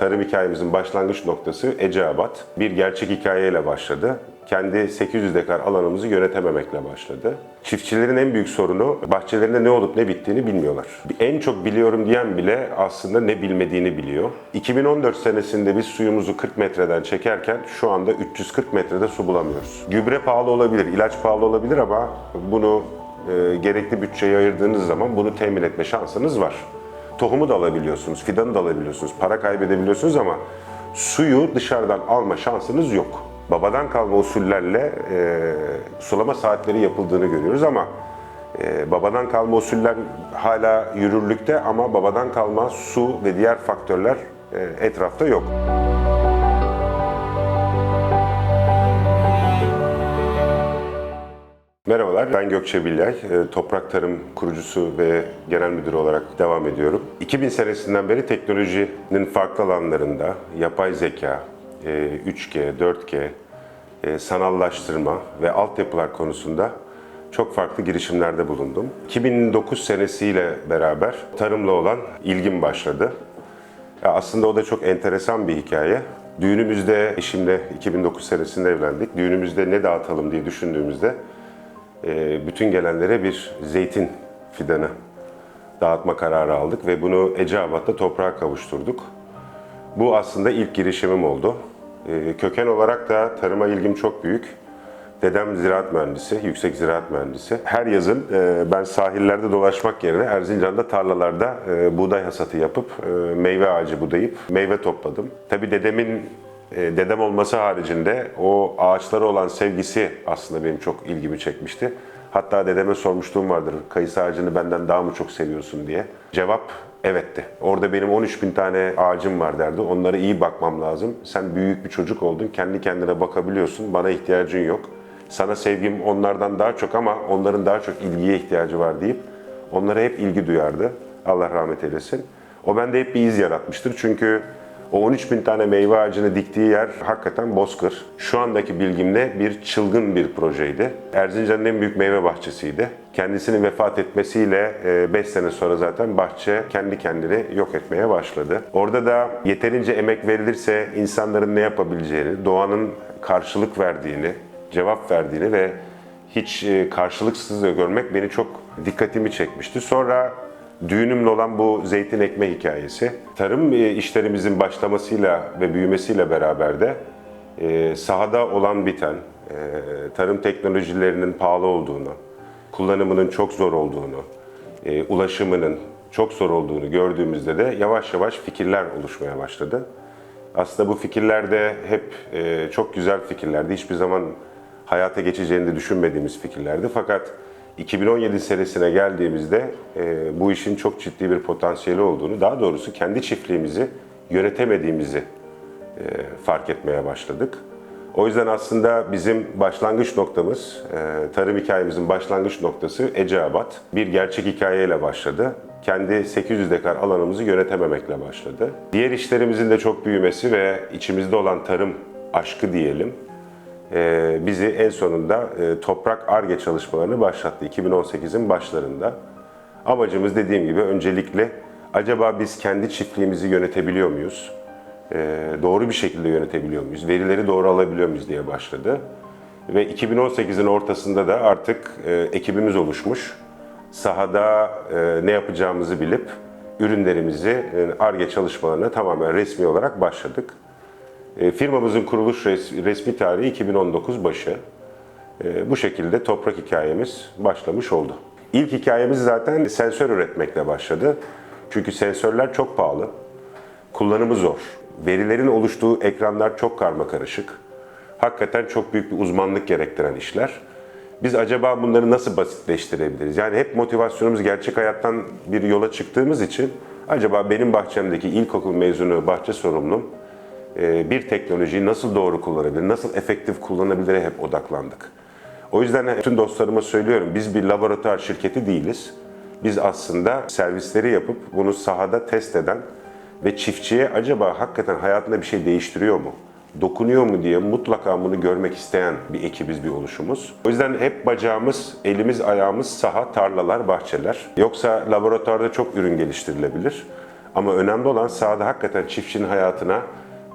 tarım hikayemizin başlangıç noktası Eceabat. Bir gerçek hikayeyle başladı. Kendi 800 dekar alanımızı yönetememekle başladı. Çiftçilerin en büyük sorunu bahçelerinde ne olup ne bittiğini bilmiyorlar. En çok biliyorum diyen bile aslında ne bilmediğini biliyor. 2014 senesinde biz suyumuzu 40 metreden çekerken şu anda 340 metrede su bulamıyoruz. Gübre pahalı olabilir, ilaç pahalı olabilir ama bunu e, gerekli bütçeye ayırdığınız zaman bunu temin etme şansınız var. Tohumu da alabiliyorsunuz, fidanı da alabiliyorsunuz, para kaybedebiliyorsunuz ama suyu dışarıdan alma şansınız yok. Babadan kalma usullerle e, sulama saatleri yapıldığını görüyoruz ama e, babadan kalma usuller hala yürürlükte ama babadan kalma su ve diğer faktörler e, etrafta yok. Merhabalar, ben Gökçe Bilyay. E, Toprak Tarım kurucusu ve genel müdürü olarak devam ediyorum. 2000 senesinden beri teknolojinin farklı alanlarında yapay zeka, e, 3G, 4G, e, sanallaştırma ve altyapılar konusunda çok farklı girişimlerde bulundum. 2009 senesiyle beraber tarımla olan ilgim başladı. Aslında o da çok enteresan bir hikaye. Düğünümüzde, eşimle 2009 senesinde evlendik. Düğünümüzde ne dağıtalım diye düşündüğümüzde e, bütün gelenlere bir zeytin fidanı dağıtma kararı aldık ve bunu Eceabat'ta toprağa kavuşturduk. Bu aslında ilk girişimim oldu. E, Köken olarak da tarıma ilgim çok büyük. Dedem ziraat mühendisi, yüksek ziraat mühendisi. Her yazın e, ben sahillerde dolaşmak yerine Erzincan'da tarlalarda e, buğday hasatı yapıp e, meyve ağacı budayıp meyve topladım. Tabii dedemin e, dedem olması haricinde o ağaçlara olan sevgisi aslında benim çok ilgimi çekmişti. Hatta dedeme sormuşluğum vardır, kayısı ağacını benden daha mı çok seviyorsun diye. Cevap evetti. Orada benim 13 bin tane ağacım var derdi. Onlara iyi bakmam lazım. Sen büyük bir çocuk oldun, kendi kendine bakabiliyorsun, bana ihtiyacın yok. Sana sevgim onlardan daha çok ama onların daha çok ilgiye ihtiyacı var deyip onlara hep ilgi duyardı. Allah rahmet eylesin. O bende hep bir iz yaratmıştır. Çünkü o 13 bin tane meyve ağacını diktiği yer hakikaten bozkır. Şu andaki bilgimle bir çılgın bir projeydi. Erzincan'ın en büyük meyve bahçesiydi. Kendisinin vefat etmesiyle 5 sene sonra zaten bahçe kendi kendini yok etmeye başladı. Orada da yeterince emek verilirse insanların ne yapabileceğini, doğanın karşılık verdiğini, cevap verdiğini ve hiç e, karşılıksız da görmek beni çok dikkatimi çekmişti. Sonra düğünümle olan bu zeytin ekme hikayesi, tarım e, işlerimizin başlamasıyla ve büyümesiyle beraber de e, sahada olan biten, e, tarım teknolojilerinin pahalı olduğunu, kullanımının çok zor olduğunu, ulaşımının çok zor olduğunu gördüğümüzde de yavaş yavaş fikirler oluşmaya başladı. Aslında bu fikirler de hep çok güzel fikirlerdi. Hiçbir zaman hayata geçeceğini de düşünmediğimiz fikirlerdi. Fakat 2017 senesine geldiğimizde e, bu işin çok ciddi bir potansiyeli olduğunu, daha doğrusu kendi çiftliğimizi yönetemediğimizi e, fark etmeye başladık. O yüzden aslında bizim başlangıç noktamız, e, tarım hikayemizin başlangıç noktası Eceabat. Bir gerçek hikayeyle başladı. Kendi 800 dekar alanımızı yönetememekle başladı. Diğer işlerimizin de çok büyümesi ve içimizde olan tarım aşkı diyelim, bizi en sonunda e, toprak ARGE çalışmalarını başlattı 2018'in başlarında. Amacımız dediğim gibi öncelikle acaba biz kendi çiftliğimizi yönetebiliyor muyuz? E, doğru bir şekilde yönetebiliyor muyuz? Verileri doğru alabiliyor muyuz diye başladı. Ve 2018'in ortasında da artık e, ekibimiz oluşmuş. Sahada e, ne yapacağımızı bilip ürünlerimizi ARGE çalışmalarına tamamen resmi olarak başladık. E, Firmamızın kuruluş res- resmi tarihi 2019 başı. E, Bu şekilde toprak hikayemiz başlamış oldu. İlk hikayemiz zaten sensör üretmekle başladı. Çünkü sensörler çok pahalı. Kullanımı zor. Verilerin oluştuğu ekranlar çok karmakarışık. Hakikaten çok büyük bir uzmanlık gerektiren işler. Biz acaba bunları nasıl basitleştirebiliriz? Yani hep motivasyonumuz gerçek hayattan bir yola çıktığımız için acaba benim bahçemdeki ilkokul mezunu bahçe sorumlum bir teknolojiyi nasıl doğru kullanabilir, nasıl efektif kullanabilire hep odaklandık. O yüzden bütün dostlarıma söylüyorum, biz bir laboratuvar şirketi değiliz. Biz aslında servisleri yapıp bunu sahada test eden ve çiftçiye acaba hakikaten hayatında bir şey değiştiriyor mu? dokunuyor mu diye mutlaka bunu görmek isteyen bir ekibiz, bir oluşumuz. O yüzden hep bacağımız, elimiz, ayağımız saha, tarlalar, bahçeler. Yoksa laboratuvarda çok ürün geliştirilebilir. Ama önemli olan sahada hakikaten çiftçinin hayatına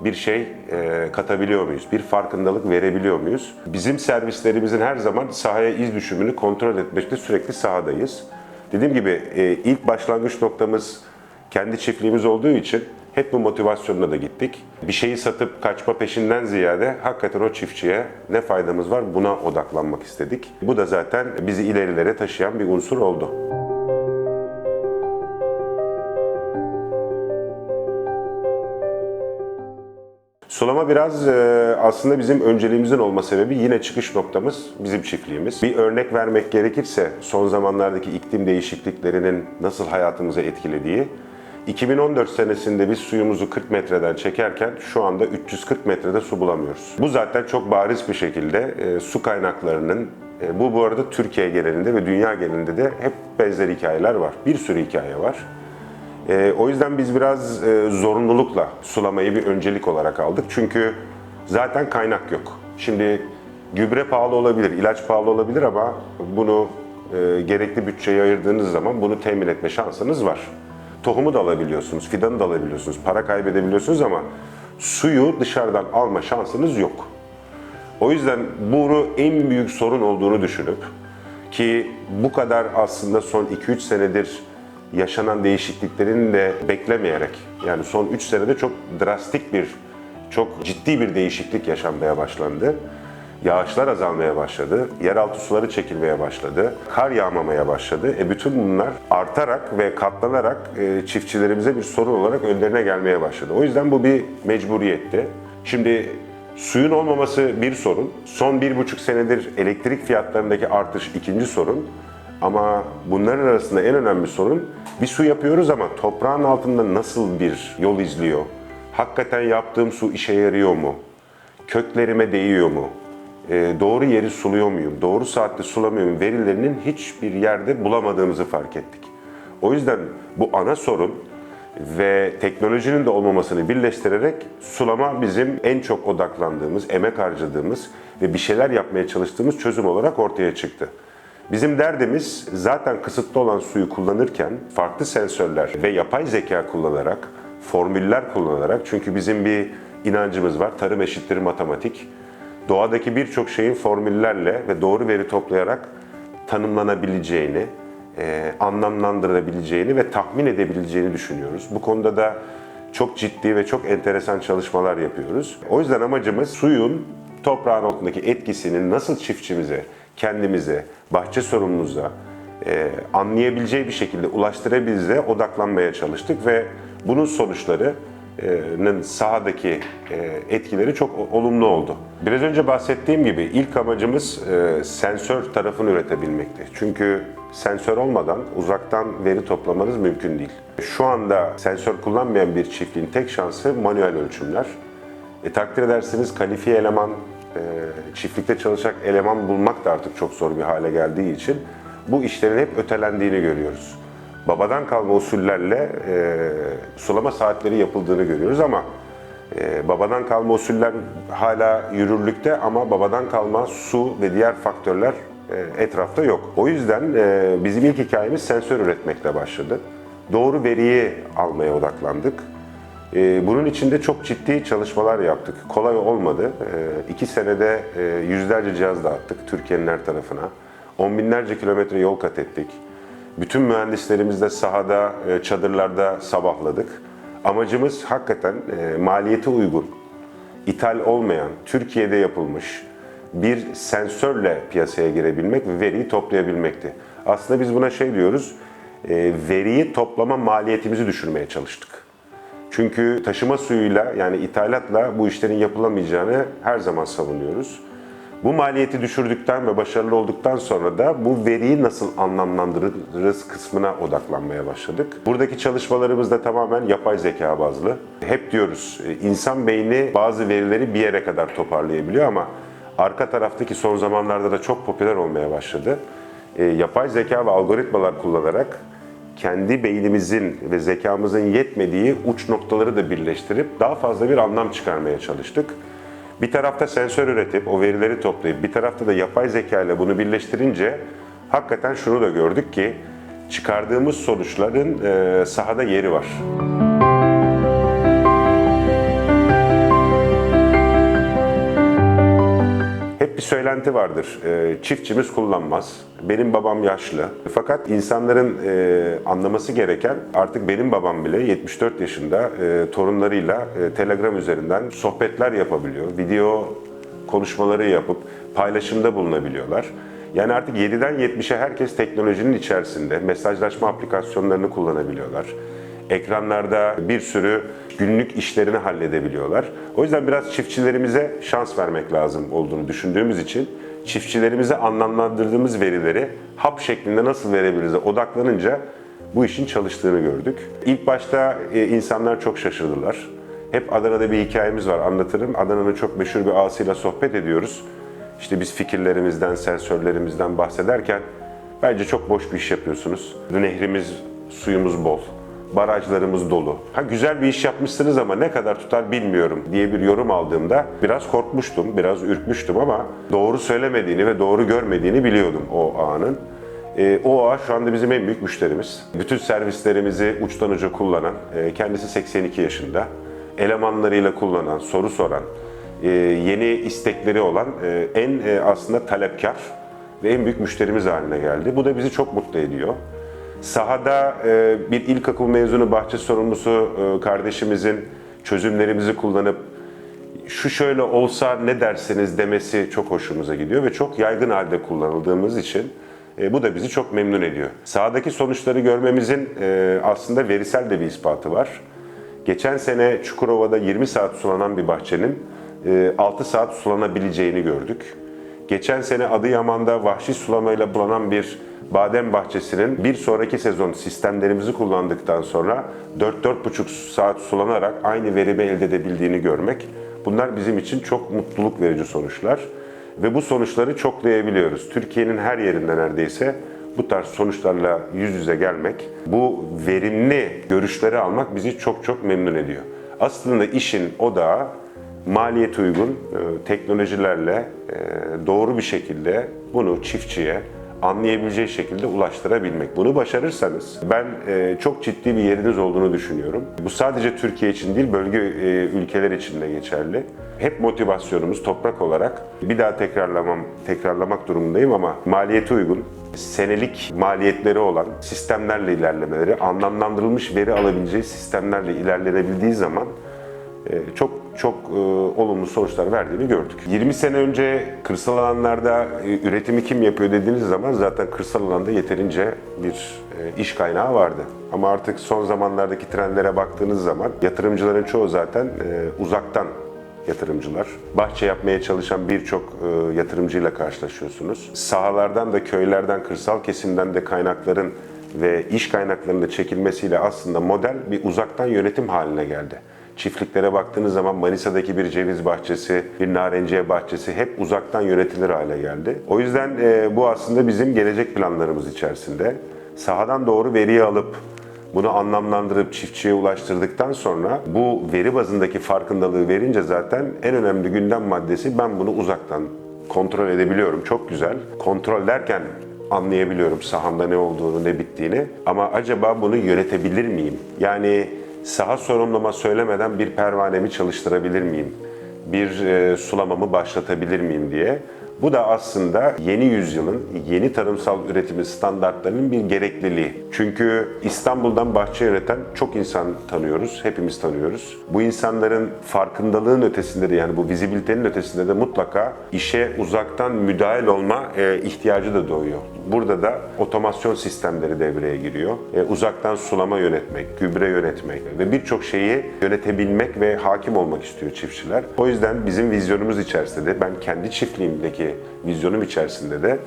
bir şey e, katabiliyor muyuz? Bir farkındalık verebiliyor muyuz? Bizim servislerimizin her zaman sahaya iz düşümünü kontrol etmekte sürekli sahadayız. Dediğim gibi e, ilk başlangıç noktamız kendi çiftliğimiz olduğu için hep bu motivasyonla da gittik. Bir şeyi satıp kaçma peşinden ziyade hakikaten o çiftçiye ne faydamız var buna odaklanmak istedik. Bu da zaten bizi ilerilere taşıyan bir unsur oldu. Sulama biraz e, aslında bizim önceliğimizin olma sebebi yine çıkış noktamız bizim çiftliğimiz. Bir örnek vermek gerekirse son zamanlardaki iklim değişikliklerinin nasıl hayatımıza etkilediği 2014 senesinde biz suyumuzu 40 metreden çekerken şu anda 340 metrede su bulamıyoruz. Bu zaten çok bariz bir şekilde e, su kaynaklarının e, bu bu arada Türkiye genelinde ve dünya genelinde de hep benzer hikayeler var. Bir sürü hikaye var. E, o yüzden biz biraz e, zorunlulukla sulamayı bir öncelik olarak aldık. Çünkü zaten kaynak yok. Şimdi gübre pahalı olabilir, ilaç pahalı olabilir ama bunu e, gerekli bütçeye ayırdığınız zaman bunu temin etme şansınız var. Tohumu da alabiliyorsunuz, fidanı da alabiliyorsunuz, para kaybedebiliyorsunuz ama suyu dışarıdan alma şansınız yok. O yüzden bunu en büyük sorun olduğunu düşünüp ki bu kadar aslında son 2-3 senedir yaşanan değişikliklerini de beklemeyerek yani son 3 senede çok drastik bir, çok ciddi bir değişiklik yaşanmaya başlandı. Yağışlar azalmaya başladı, yeraltı suları çekilmeye başladı, kar yağmamaya başladı. E bütün bunlar artarak ve katlanarak e, çiftçilerimize bir sorun olarak önlerine gelmeye başladı. O yüzden bu bir mecburiyetti. Şimdi Suyun olmaması bir sorun. Son bir buçuk senedir elektrik fiyatlarındaki artış ikinci sorun. Ama bunların arasında en önemli sorun bir su yapıyoruz ama toprağın altında nasıl bir yol izliyor? Hakikaten yaptığım su işe yarıyor mu? Köklerime değiyor mu? Ee, doğru yeri suluyor muyum? Doğru saatte sulamıyor muyum? Verilerinin hiçbir yerde bulamadığımızı fark ettik. O yüzden bu ana sorun ve teknolojinin de olmamasını birleştirerek sulama bizim en çok odaklandığımız, emek harcadığımız ve bir şeyler yapmaya çalıştığımız çözüm olarak ortaya çıktı. Bizim derdimiz zaten kısıtlı olan suyu kullanırken farklı sensörler ve yapay zeka kullanarak, formüller kullanarak çünkü bizim bir inancımız var. Tarım eşittir matematik. Doğadaki birçok şeyin formüllerle ve doğru veri toplayarak tanımlanabileceğini, e, anlamlandırabileceğini ve tahmin edebileceğini düşünüyoruz. Bu konuda da çok ciddi ve çok enteresan çalışmalar yapıyoruz. O yüzden amacımız suyun toprağın altındaki etkisinin nasıl çiftçimize, kendimize, bahçe sorumlumuza e, anlayabileceği bir şekilde ulaştırabildiğimize odaklanmaya çalıştık ve bunun sonuçlarının sahadaki e, etkileri çok olumlu oldu. Biraz önce bahsettiğim gibi ilk amacımız e, sensör tarafını üretebilmekti. Çünkü sensör olmadan uzaktan veri toplamanız mümkün değil. Şu anda sensör kullanmayan bir çiftliğin tek şansı manuel ölçümler. E, takdir edersiniz kalifiye eleman, çiftlikte çalışacak eleman bulmak da artık çok zor bir hale geldiği için bu işlerin hep ötelendiğini görüyoruz. Babadan kalma usullerle e, sulama saatleri yapıldığını görüyoruz ama e, babadan kalma usuller hala yürürlükte ama babadan kalma su ve diğer faktörler e, etrafta yok. O yüzden e, bizim ilk hikayemiz sensör üretmekle başladı. Doğru veriyi almaya odaklandık. E, Bunun için de çok ciddi çalışmalar yaptık. Kolay olmadı. E, İki senede e, yüzlerce cihaz dağıttık Türkiye'nin her tarafına. On binlerce kilometre yol kat ettik. Bütün mühendislerimizle sahada, e, çadırlarda sabahladık. Amacımız hakikaten e, maliyeti uygun, ithal olmayan, Türkiye'de yapılmış bir sensörle piyasaya girebilmek ve veriyi toplayabilmekti. Aslında biz buna şey diyoruz, veriyi toplama maliyetimizi düşürmeye çalıştık. Çünkü taşıma suyuyla yani ithalatla bu işlerin yapılamayacağını her zaman savunuyoruz. Bu maliyeti düşürdükten ve başarılı olduktan sonra da bu veriyi nasıl anlamlandırırız kısmına odaklanmaya başladık. Buradaki çalışmalarımız da tamamen yapay zeka bazlı. Hep diyoruz e, insan beyni bazı verileri bir yere kadar toparlayabiliyor ama arka taraftaki son zamanlarda da çok popüler olmaya başladı. E, yapay zeka ve algoritmalar kullanarak kendi beynimizin ve zekamızın yetmediği uç noktaları da birleştirip daha fazla bir anlam çıkarmaya çalıştık. Bir tarafta sensör üretip o verileri toplayıp bir tarafta da yapay zeka ile bunu birleştirince hakikaten şunu da gördük ki çıkardığımız sonuçların e, sahada yeri var. Bir söylenti vardır. E, çiftçimiz kullanmaz. Benim babam yaşlı. Fakat insanların e, anlaması gereken artık benim babam bile 74 yaşında e, torunlarıyla e, Telegram üzerinden sohbetler yapabiliyor. Video konuşmaları yapıp paylaşımda bulunabiliyorlar. Yani artık 7'den 70'e herkes teknolojinin içerisinde mesajlaşma aplikasyonlarını kullanabiliyorlar. Ekranlarda bir sürü günlük işlerini halledebiliyorlar. O yüzden biraz çiftçilerimize şans vermek lazım olduğunu düşündüğümüz için çiftçilerimize anlamlandırdığımız verileri hap şeklinde nasıl verebiliriz odaklanınca bu işin çalıştığını gördük. İlk başta e, insanlar çok şaşırdılar. Hep Adana'da bir hikayemiz var anlatırım. Adana'nın çok meşhur bir ağasıyla sohbet ediyoruz. İşte biz fikirlerimizden, sensörlerimizden bahsederken bence çok boş bir iş yapıyorsunuz. Nehrimiz, suyumuz bol. Barajlarımız dolu. Ha güzel bir iş yapmışsınız ama ne kadar tutar bilmiyorum diye bir yorum aldığımda biraz korkmuştum, biraz ürkmüştüm ama doğru söylemediğini ve doğru görmediğini biliyordum o ağanın. E, o ağ şu anda bizim en büyük müşterimiz. Bütün servislerimizi uçtan uca kullanan, e, kendisi 82 yaşında, elemanlarıyla kullanan, soru soran, e, yeni istekleri olan e, en e, aslında talepkar ve en büyük müşterimiz haline geldi. Bu da bizi çok mutlu ediyor. Sahada e, bir ilkokul mezunu bahçe sorumlusu e, kardeşimizin çözümlerimizi kullanıp şu şöyle olsa ne dersiniz demesi çok hoşumuza gidiyor ve çok yaygın halde kullanıldığımız için e, bu da bizi çok memnun ediyor. Sahadaki sonuçları görmemizin e, aslında verisel de bir ispatı var. Geçen sene Çukurova'da 20 saat sulanan bir bahçenin e, 6 saat sulanabileceğini gördük. Geçen sene Adıyaman'da vahşi sulamayla bulanan bir badem bahçesinin bir sonraki sezon sistemlerimizi kullandıktan sonra 4-4,5 saat sulanarak aynı verimi elde edebildiğini görmek bunlar bizim için çok mutluluk verici sonuçlar ve bu sonuçları çoklayabiliyoruz. Türkiye'nin her yerinde neredeyse bu tarz sonuçlarla yüz yüze gelmek, bu verimli görüşleri almak bizi çok çok memnun ediyor. Aslında işin odağı maliyet uygun e, teknolojilerle e, doğru bir şekilde bunu çiftçiye anlayabileceği şekilde ulaştırabilmek. Bunu başarırsanız ben e, çok ciddi bir yeriniz olduğunu düşünüyorum. Bu sadece Türkiye için değil, bölge e, ülkeler için de geçerli. Hep motivasyonumuz toprak olarak bir daha tekrarlamam, tekrarlamak durumundayım ama maliyeti uygun, senelik maliyetleri olan sistemlerle ilerlemeleri, anlamlandırılmış veri alabileceği sistemlerle ilerlenebildiği zaman e, çok çok e, olumlu sonuçlar verdiğini gördük. 20 sene önce kırsal alanlarda e, üretimi kim yapıyor dediğiniz zaman zaten kırsal alanda yeterince bir e, iş kaynağı vardı. Ama artık son zamanlardaki trendlere baktığınız zaman yatırımcıların çoğu zaten e, uzaktan yatırımcılar. Bahçe yapmaya çalışan birçok e, yatırımcıyla karşılaşıyorsunuz. Sahalardan da köylerden, kırsal kesimden de kaynakların ve iş kaynaklarının da çekilmesiyle aslında model bir uzaktan yönetim haline geldi. Çiftliklere baktığınız zaman Manisa'daki bir ceviz bahçesi, bir narenciye bahçesi hep uzaktan yönetilir hale geldi. O yüzden e, bu aslında bizim gelecek planlarımız içerisinde. Sahadan doğru veriyi alıp bunu anlamlandırıp çiftçiye ulaştırdıktan sonra bu veri bazındaki farkındalığı verince zaten en önemli gündem maddesi ben bunu uzaktan kontrol edebiliyorum. Çok güzel. Kontrol derken anlayabiliyorum sahamda ne olduğunu, ne bittiğini. Ama acaba bunu yönetebilir miyim? Yani saha sorumlama söylemeden bir pervanemi çalıştırabilir miyim? Bir e, sulamamı başlatabilir miyim diye. Bu da aslında yeni yüzyılın yeni tarımsal üretimi standartlarının bir gerekliliği. Çünkü İstanbul'dan bahçe yöneten çok insan tanıyoruz, hepimiz tanıyoruz. Bu insanların farkındalığın ötesinde de yani bu vizibilitenin ötesinde de mutlaka işe uzaktan müdahil olma e, ihtiyacı da doğuyor. Burada da otomasyon sistemleri devreye giriyor. E, uzaktan sulama yönetmek, gübre yönetmek ve birçok şeyi yönetebilmek ve hakim olmak istiyor çiftçiler. O yüzden bizim vizyonumuz içerisinde de ben kendi çiftliğimdeki vizyonum içerisinde de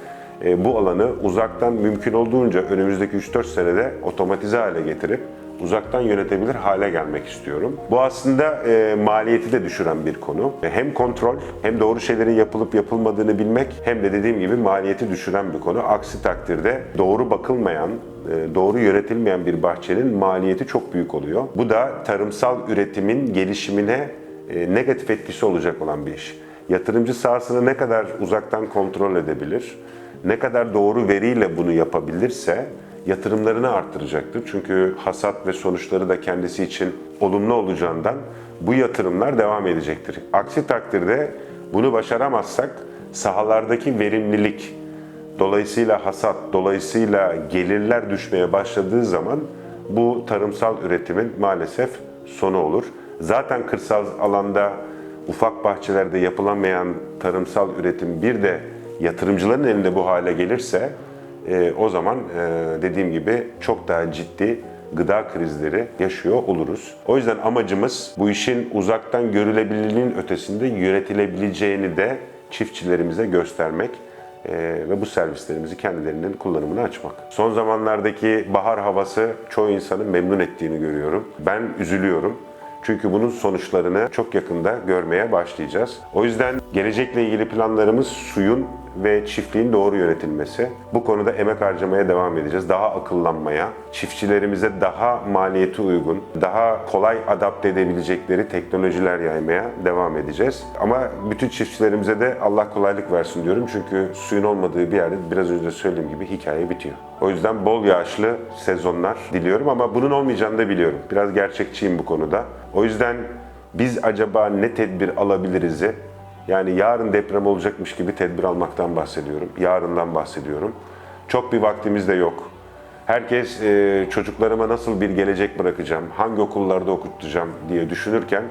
e, bu alanı uzaktan mümkün olduğunca önümüzdeki 3-4 senede otomatize hale getirip uzaktan yönetebilir hale gelmek istiyorum. Bu aslında e, maliyeti de düşüren bir konu. E, Hem kontrol hem doğru şeylerin yapılıp yapılmadığını bilmek hem de dediğim gibi maliyeti düşüren bir konu. Aksi takdirde doğru bakılmayan, e, doğru yönetilmeyen bir bahçenin maliyeti çok büyük oluyor. Bu da tarımsal üretimin gelişimine e, negatif etkisi olacak olan bir iş. Yatırımcı sahasını ne kadar uzaktan kontrol edebilir, ne kadar doğru veriyle bunu yapabilirse yatırımlarını arttıracaktır. Çünkü hasat ve sonuçları da kendisi için olumlu olacağından bu yatırımlar devam edecektir. Aksi takdirde bunu başaramazsak sahalardaki verimlilik, dolayısıyla hasat, dolayısıyla gelirler düşmeye başladığı zaman bu tarımsal üretimin maalesef sonu olur. Zaten kırsal alanda ufak bahçelerde yapılamayan tarımsal üretim bir de yatırımcıların elinde bu hale gelirse e, o zaman e, dediğim gibi çok daha ciddi gıda krizleri yaşıyor oluruz. O yüzden amacımız bu işin uzaktan görülebilirliğin ötesinde yönetilebileceğini de çiftçilerimize göstermek e, ve bu servislerimizi kendilerinin kullanımına açmak. Son zamanlardaki bahar havası çoğu insanı memnun ettiğini görüyorum. Ben üzülüyorum. Çünkü bunun sonuçlarını çok yakında görmeye başlayacağız. O yüzden gelecekle ilgili planlarımız suyun ve çiftliğin doğru yönetilmesi. Bu konuda emek harcamaya devam edeceğiz. Daha akıllanmaya, çiftçilerimize daha maliyeti uygun, daha kolay adapte edebilecekleri teknolojiler yaymaya devam edeceğiz. Ama bütün çiftçilerimize de Allah kolaylık versin diyorum. Çünkü suyun olmadığı bir yerde biraz önce söylediğim gibi hikaye bitiyor. O yüzden bol yağışlı sezonlar diliyorum ama bunun olmayacağını da biliyorum. Biraz gerçekçiyim bu konuda. O yüzden biz acaba ne tedbir alabiliriz'i yani yarın deprem olacakmış gibi tedbir almaktan bahsediyorum. Yarından bahsediyorum. Çok bir vaktimiz de yok. Herkes e, çocuklarıma nasıl bir gelecek bırakacağım, hangi okullarda okutacağım diye düşünürken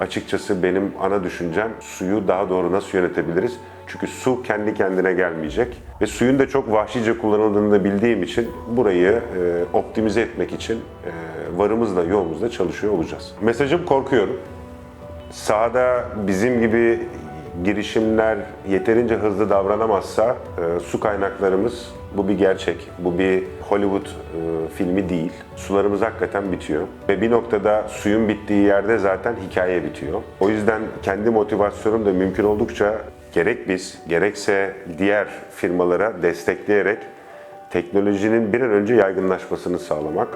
açıkçası benim ana düşüncem suyu daha doğru nasıl yönetebiliriz? Çünkü su kendi kendine gelmeyecek ve suyun da çok vahşice kullanıldığını da bildiğim için burayı e, optimize etmek için e, varımızla yoğumuzla çalışıyor olacağız. Mesajım korkuyorum sahada bizim gibi girişimler yeterince hızlı davranamazsa e, su kaynaklarımız bu bir gerçek. Bu bir Hollywood e, filmi değil. Sularımız hakikaten bitiyor. Ve bir noktada suyun bittiği yerde zaten hikaye bitiyor. O yüzden kendi motivasyonum da mümkün oldukça gerek biz gerekse diğer firmalara destekleyerek teknolojinin bir an önce yaygınlaşmasını sağlamak.